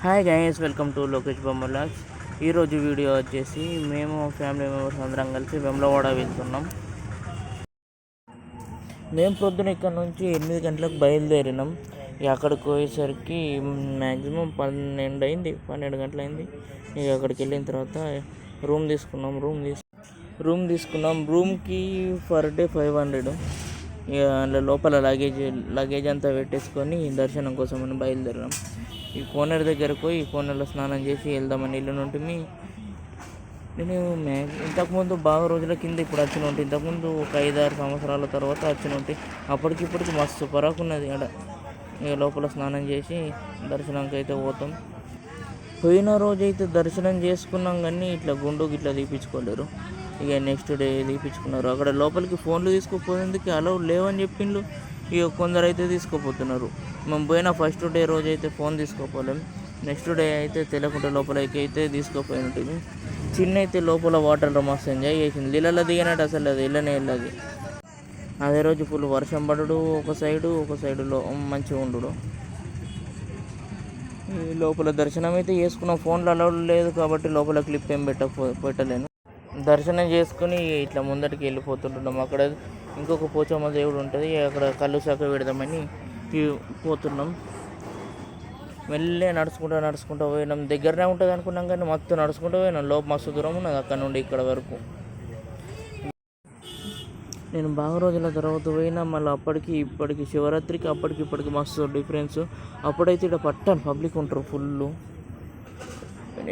Hi guys welcome to Lokesh బొమ్మలాగ్స్ ఈరోజు video వచ్చేసి మేము ఫ్యామిలీ మెంబర్స్ అందరం కలిసి వెమ్లవాడ వెళ్తున్నాం. మేము పొద్దున ఇక్కడ నుంచి ఎనిమిది గంటలకు బయలుదేరినాం. ఇక అక్కడికి పోయేసరికి మ్యాక్సిమం పన్నెండు అయింది పన్నెండు గంటలు అయింది. ఇక అక్కడికి వెళ్ళిన తర్వాత రూమ్ తీసుకున్నాం రూమ్ తీసు రూమ్ తీసుకున్నాం. రూమ్కి పర్ డే ఫైవ్ హండ్రెడ్ ఇక అందులో లోపల లగేజ్ లగేజ్ అంతా పెట్టేసుకొని దర్శనం కోసం అని బయలుదేరినాం. ఈ కోనేరు దగ్గరకు పోయి ఈ కోనేరులో స్నానం చేసి వెళ్దామని వెళ్ళిన నుండి నేను మ్యా ఇంతకుముందు బాగా రోజుల కింద ఇప్పుడు వచ్చిన ఉంటే ఇంతకుముందు ఒక ఐదు ఆరు సంవత్సరాల తర్వాత వచ్చిన ఉంటే అప్పటికి ఇప్పటికి మస్తు పరాకు ఉన్నది ఆడ. ఇక లోపల స్నానం చేసి దర్శనానికి అయితే పోతాం. పోయిన రోజు అయితే దర్శనం చేసుకున్నాం కానీ ఇట్లా గుండు ఇట్లా తీపించుకోలేరు ఇక నెక్స్ట్ డే తీపించుకున్నారు అక్కడ లోపలికి ఫోన్లు తీసుకుపోయేందుకు అలౌ లేవని చెప్పిండ్రు ఇక కొందరు అయితే తీసుకుపోతున్నారు. మేము పోయిన ఫస్ట్ డే రోజు అయితే ఫోన్ తీసుకోపోలేం. నెక్స్ట్ డే అయితే తెలియకుండా లోపలికి అయితే తీసుకుపోయినట్టు చిన్న అయితే లోపల వాటర్లో మస్తు ఎంజాయ్ చేసింది. నీళ్ళలో దిగినట్టు అసలు అది ఇళ్ళనే వెళ్ళదు అదే రోజు ఫుల్ వర్షం పడడు ఒక సైడు ఒక సైడులో మంచిగా ఉండు లోపల దర్శనం అయితే చేసుకున్నాం ఫోన్లో అలౌడ్ లేదు కాబట్టి లోపల క్లిప్ ఏం పెట్ట పెట్టలేను. దర్శనం చేసుకుని ఇట్లా ముందటికి వెళ్ళిపోతుంటున్నాం. అక్కడ ఇంకొక పోచమ్మ దేవుడు ఉంటుంది అక్కడ కళ్ళు శాఖ పెడదామని పోతున్నాం. మెల్లే నడుచుకుంటూ నడుచుకుంటూ పోయినాం. దగ్గరనే ఉంటుంది అనుకున్నాం కానీ మొత్తం నడుచుకుంటూ పోయినాం. లోప మస్తు దూరం ఉన్నది అక్కడ నుండి ఇక్కడ వరకు. నేను బాగా రోజుల తర్వాత పోయినా మళ్ళీ అప్పటికి ఇప్పటికి శివరాత్రికి అప్పటికి ఇప్పటికి మస్తు డిఫరెన్స్. అప్పుడైతే ఇక్కడ పట్టాను పబ్లిక్ ఉంటారు ఫుల్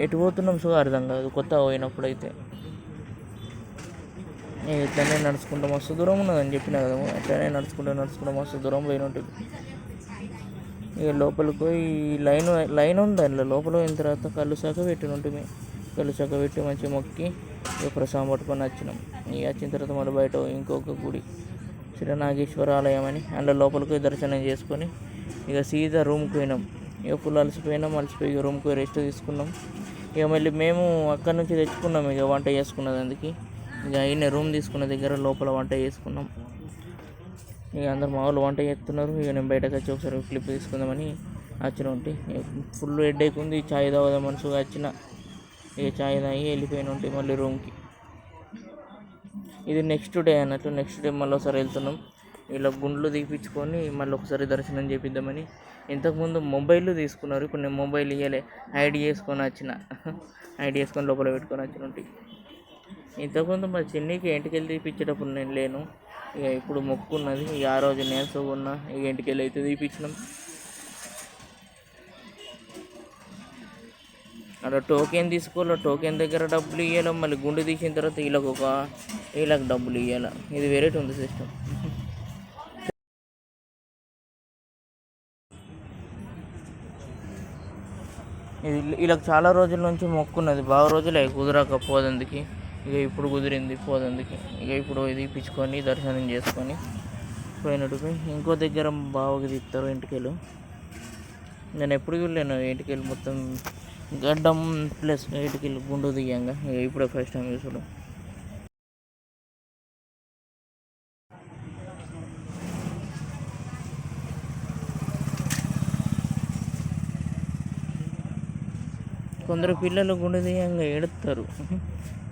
ఎటు పోతున్నాం సో అర్థం కాదు కొత్తగా పోయినప్పుడైతే. ఇట్లనే నడుచుకుంటూ. మస్తు దూరం ఉన్నదని చెప్పిన కదా అట్లనే నడుచుకుంటూ నడుచుకుంటూ మస్తు దూరం పోయిన ఉంటుంది ఇక లోపలికి పోయి లైన్ లైన్ ఉంది అందులో లోపల పోయిన తర్వాత కళ్ళు శాఖ పెట్టిన ఉంటుంది కళ్ళు శాఖ పెట్టి మంచిగా మొక్కి ఇక ప్రసాదం పట్టుకొని వచ్చినాం. ఇక వచ్చిన తర్వాత మళ్ళీ బయట ఇంకొక గుడి శ్రీ నాగేశ్వర ఆలయం అని. అందులో లోపలికి పోయి దర్శనం చేసుకొని ఇక సీదా రూమ్కి పోయినాం. ఇక ఫుల్ అలసిపోయినాం అలసిపోయి ఇక రూమ్కి పోయి రెస్ట్ తీసుకున్నాం. ఇక మళ్ళీ మేము అక్కడి నుంచి తెచ్చుకున్నాం. ఇక వంట చేసుకున్నది అందుకే. ఇక అయిన రూమ్ తీసుకున్న దగ్గర లోపల వంట చేసుకున్నాం. ఇక అందరు మా వాళ్ళు వంట చేస్తున్నారు. ఇక నేను బయటకు వచ్చి ఒకసారి క్లిప్ తీసుకుందామని వచ్చిన ఉంటే. ఫుల్ హెడ్ ఉంది. చాయ్ తాగదా మనసుగా వచ్చిన. ఇక చాయ్ తాగి వెళ్ళిపోయిన ఉంటే మళ్ళీ రూమ్కి. ఇది నెక్స్ట్ డే అన్నట్టు నెక్స్ట్ డే మళ్ళీ ఒకసారి వెళ్తున్నాం. ఇలా గుండ్లు తీపించుకొని మళ్ళీ ఒకసారి దర్శనం చేపిద్దామని. ఇంతకుముందు మొబైల్ తీసుకున్నారు. ఇప్పుడు నేను మొబైల్ ఇవ్వలే హైడ్ చేసుకొని వచ్చిన. హైడ్ చేసుకొని లోపల పెట్టుకొని వచ్చిన ఉంటాయి ఇంతకుముందు మా చిన్నికి ఇంటికెళ్ళి తీపిచ్చేటప్పుడు నేను లేను. ఇక ఇప్పుడు మొక్కున్నది. ఇక ఆ రోజు నేను ఉన్నా ఇక ఇంటికెళ్ళి అయితే తీపిచ్చినాం. అక్కడ టోకెన్ తీసుకోవాలి? టోకెన్ దగ్గర డబ్బులు ఇవ్వాలి మళ్ళీ గుండు తీసిన తర్వాత వీళ్ళకి ఒక వీళ్ళకి డబ్బులు ఇవ్వాలి ఇది వేరేటి ఉంది సిస్టమ్. ఇది వీళ్ళకి చాలా రోజుల నుంచి మొక్కున్నది. బాగా రోజులే కుదరకపోదందుకి ఇక ఇప్పుడు కుదిరింది పోదందుకి. ఇక ఇప్పుడు ఇది పిచ్చుకొని దర్శనం చేసుకొని పోయినట్టుకు ఇంకో దగ్గర బావకి తిప్పుతారు ఇంటికెళ్ళు. నేను ఎప్పుడు వెళ్ళాను ఇంటికెళ్ళి మొత్తం గడ్డం ప్లస్ ఇంటికెళ్ళి గుండు దిగంగా ఇక ఇప్పుడే ఫస్ట్ టైం చూసుడు. కొందరు పిల్లలు గుండు తీయంగా ఏడుస్తారు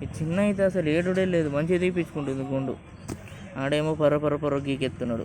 ఈ చిన్న అయితే అసలు ఏడుడే లేదు. మంచిగా తీపించుకుంటుంది గుండు. ఆడేమో పర్ర పర్ర పర్ర గీకెత్తున్నాడు.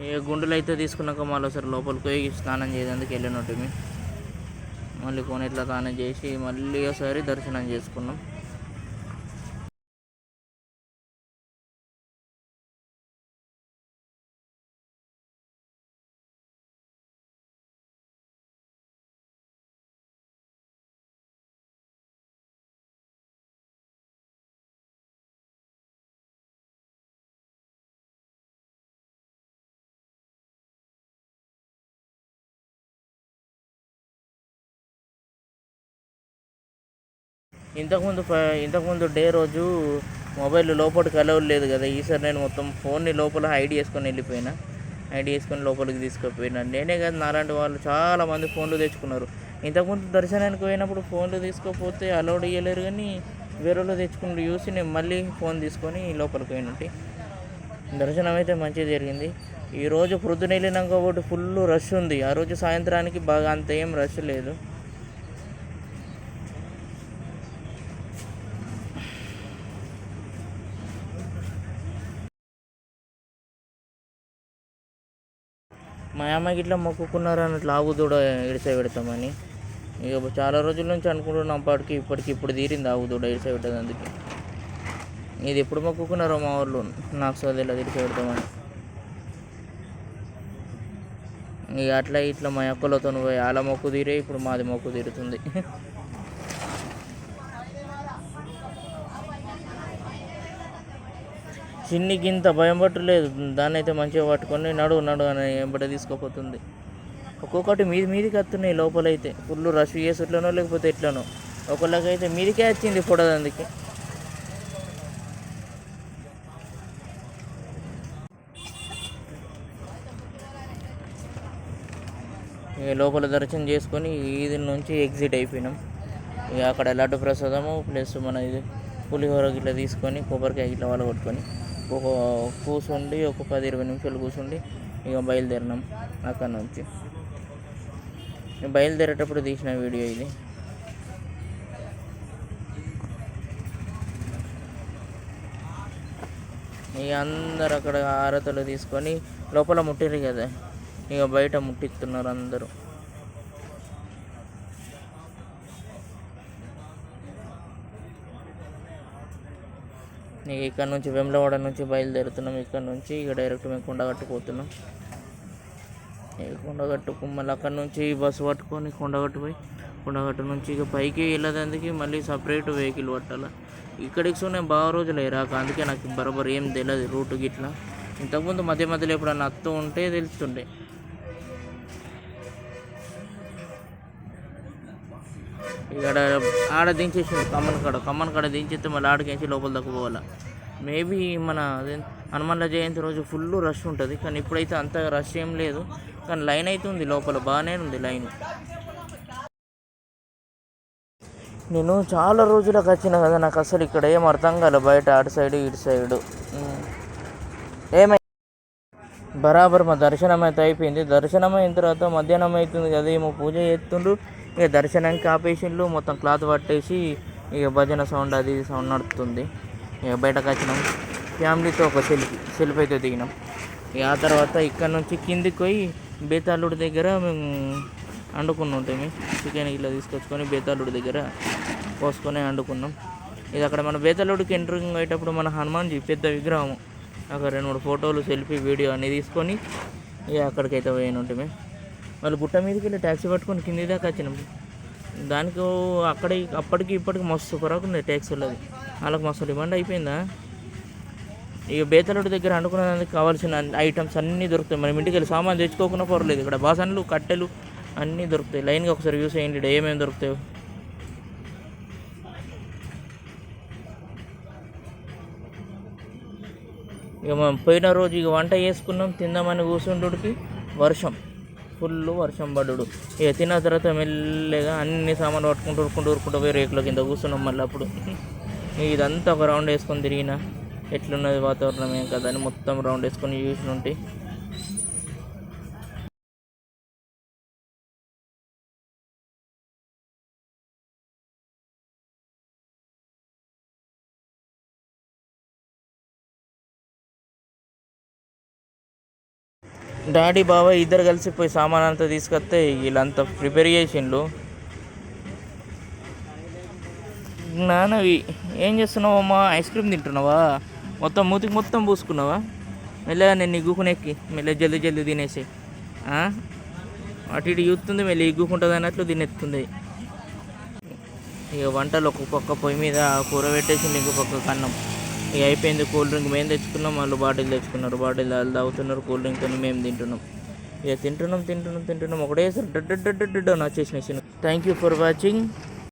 ఇక గుండెలు అయితే తీసుకున్నాక మళ్ళీ ఒకసారి లోపలికి పోయి స్నానం చేయడానికి వెళ్ళినట్టు మళ్ళీ కోనేట్లో స్నానం చేసి మళ్ళీ ఒకసారి దర్శనం చేసుకున్నాం. ఇంతకుముందు ఇంతకుముందు డే రోజు మొబైల్ లోపలికి అలౌడ్ లేదు కదా. ఈసారి నేను మొత్తం ఫోన్ని లోపల హైడ్ చేసుకొని వెళ్ళిపోయినా. హైడ్ చేసుకొని లోపలికి తీసుకుపోయినా. నేనే కాదు నాలాంటి వాళ్ళు చాలా మంది ఫోన్లు తెచ్చుకున్నారు. ఇంతకుముందు దర్శనానికి పోయినప్పుడు ఫోన్లు తీసుకోకపోతే అలౌడ్ ఇవ్వలేరు కానీ వేరే వాళ్ళు తెచ్చుకుని చూసి నేను మళ్ళీ ఫోన్ తీసుకొని లోపలికి పోయినట్టు దర్శనం అయితే మంచిగా జరిగింది. ఈరోజు పొద్దున ప్రొద్దున వెళ్ళినాక ఒకటి ఫుల్ రష్ ఉంది. ఆ రోజు సాయంత్రానికి బాగా అంత ఏం రష్ లేదు. అమ్మాయికి ఇట్లా మొక్కుకున్నారు అని ఆవు దూడ ఇడిసే పెడతామని. ఇక చాలా రోజుల నుంచి అనుకుంటున్నాం అప్పటికి ఇప్పటికి ఇప్పుడు తీరింది ఆవు దూడ ఇడిసే పెట్టదు అందుకే. ఇది ఎప్పుడు మొక్కుకున్నారో మా ఊర్లో నాకు సోదరులు ఇడిసే పెడతామని. ఇక అట్లా ఇట్లా మా అక్కలతో పోయి వాళ్ళ మొక్కు తీరే ఇప్పుడు మాది మొక్కు తీరుతుంది. చిన్నికి ఇంత భయం పట్టలేదు. దాన్ని అయితే మంచిగా పట్టుకొని నడు నడు అని వెంబడి తీసుకోపోతుంది. ఒక్కొక్కటి మీది మీదికి వస్తున్నాయి లోపలైతే. ఫుల్ రష్ చేసేట్లనో లేకపోతే ఎట్లనో. ఒకళ్ళకైతే మీదికే వచ్చింది పొడదు అందుకే ఇక లోపల దర్శనం చేసుకొని ఈది నుంచి ఎగ్జిట్ అయిపోయినాం. ఇక అక్కడ లడ్డు ప్రసాదము ప్లస్ మన ఇది పులిహోర గిట్ల తీసుకొని కొబ్బరికాయ గిట్ల వాళ్ళు కొట్టుకొని ఒక కూర్చుండి ఒక పది ఇరవై నిమిషాలు కూర్చుండి ఇక బయలుదేరినాం అక్కడ నుంచి. బయలుదేరేటప్పుడు తీసిన వీడియో ఇది. ఇక అందరు అక్కడ ఆరతలు తీసుకొని లోపల ముట్టిరు కదా. ఇక బయట ముట్టిస్తున్నారు అందరూ. ఇక్కడ నుంచి వెమ్లవాడ నుంచి బయలుదేరుతున్నాం. ఇక్కడ నుంచి ఇక డైరెక్ట్ మేము కొండగట్టు పోతున్నాం. ఇక కొండగట్టు మళ్ళీ అక్కడ నుంచి బస్సు పట్టుకొని కొండగట్టు పోయి కొండగట్టు నుంచి ఇక పైకి వెళ్ళదందుకు మళ్ళీ సపరేట్ వెహికల్ పట్టాలి. ఇక్కడికి సో నేను బాగా రోజులు రాక అందుకే నాకు బరోబర్ ఏం తెలియదు రూట్ గిట్లా. ఇంతకుముందు మధ్య మధ్యలో ఎప్పుడన్నా అత్తు ఉంటే తెలుస్తుండే. ఇక్కడ ఆడ దించేసింది కమ్మన్ కాడ. కమ్మన్ కాడ దించేస్తే మళ్ళీ ఆడకేసి లోపల దాకా పోవాలా. మేబీ మన అదే హనుమాన్ల జయంతి రోజు ఫుల్ రష్ ఉంటుంది. కానీ ఇప్పుడైతే అంత రష్ ఏం లేదు. కానీ లైన్ అయితే ఉంది లోపల బాగానే ఉంది లైన్ నేను చాలా రోజులకు వచ్చిన కదా నాకు అసలు ఇక్కడ ఏం అర్థం కాలే. బయట అటు సైడ్ ఇటు సైడు ఏమై బరాబర్ మా దర్శనం అయితే అయిపోయింది. దర్శనం అయిన తర్వాత మధ్యాహ్నం అవుతుంది కదా ఏమో పూజ చేస్తుండ్రు. ఇక దర్శనానికి ఆపేసిండ్లు మొత్తం క్లాత్ పట్టేసి ఇక భజన సౌండ్ అది ఇది సౌండ్ నడుతుంది ఇక బయటకు వచ్చినాం. ఫ్యామిలీతో ఒక సెల్ఫీ సెల్ఫీ అయితే దిగినాం. ఇక ఆ తర్వాత ఇక్కడ నుంచి కిందికి పోయి బేతాళుడి దగ్గర మేము వండుకుని ఉంటాము చికెన్ ఇట్లా తీసుకొచ్చుకొని బేతాళుడి దగ్గర పోసుకొని వండుకున్నాం ఇది అక్కడ మన బేతాళుడికి ఎంట్రింగ్ అయ్యేటప్పుడు మన హనుమాన్జీ పెద్ద విగ్రహం అక్కడ రెండు మూడు ఫోటోలు సెల్ఫీ వీడియో అన్నీ తీసుకొని ఇక అక్కడికైతే పోయిన ఉంటామే వాళ్ళు గుట్ట మీదకి వెళ్ళి ట్యాక్సీ పట్టుకొని కింది దాకా వచ్చినాం. దానికి అక్కడ అప్పటికి ఇప్పటికి మస్తు కొరకు ఉంది ట్యాక్సీ వాళ్ళది. వాళ్ళకి మస్తు డిమాండ్ అయిపోయిందా? ఇక బేతలుడి దగ్గర అనుకున్నదానికి కావాల్సిన ఐటమ్స్ అన్నీ దొరుకుతాయి. మనం ఇంటికి వెళ్ళి సామాన్ తెచ్చుకోకుండా పర్లేదు ఇక్కడ బాసన్లు కట్టెలు అన్నీ దొరుకుతాయి. లైన్గా ఒకసారి యూస్ చేయండి. ఏమేమి దొరుకుతాయో. ఇక మనం పోయిన రోజు ఇక వంట చేసుకున్నాం తిందామని కూర్చుంటుడికి వర్షం. ఫుల్ వర్షం పడ్డాడు ఇక తిన్న తర్వాత మెల్లగా అన్ని సామాన్లు పట్టుకుంటూ ఉరుకుంటూ ఉరుకుంటూ పోయి రేకుల కింద కూర్చున్నాం మళ్ళీ అప్పుడు. ఇదంతా ఒక రౌండ్ వేసుకొని తిరిగిన. ఎట్లున్నది వాతావరణం ఏం కదా అని మొత్తం రౌండ్ వేసుకొని చూసినుంటే డాడీ బావ ఇద్దరు కలిసి పోయి సామాన్ అంతా తీసుకొస్తే వీళ్ళంతా ప్రిపేర్ చేసిండు నానవి ఏం చేస్తున్నావమ్మా ఐస్ క్రీమ్ తింటున్నావా? మొత్తం మూతికి మొత్తం పూసుకున్నావా? మెల్లగా నేను ఇగ్గుకునేక్కి మెల్లగా జల్దీ జల్దీ తినేసి అటు ఇటు చూస్తుంది మెల్లి ఇగ్గుకుంటుంది అన్నట్లు తినేస్తుంది ఇక వంటలు ఒక పక్క పొయ్యి మీద కూర పెట్టేసి ఇంకో పక్క కన్నం. ఇక అయిపోయింది కూల్ డ్రింక్. మేము తెచ్చుకున్నాం వాళ్ళు బాటిల్ తెచ్చుకున్నారు. బాటిల్ వాళ్ళు తాగుతున్నారు కూల్ డ్రింక్ అని మేము తింటున్నాం. ఇక తింటున్నాం తింటున్నాం తింటున్నాం. ఒకటేసారి డడ్ డడ్ డడ్ డడ్ అని వచ్చేసినాయి థ్యాంక్ యూ ఫర్ వాచింగ్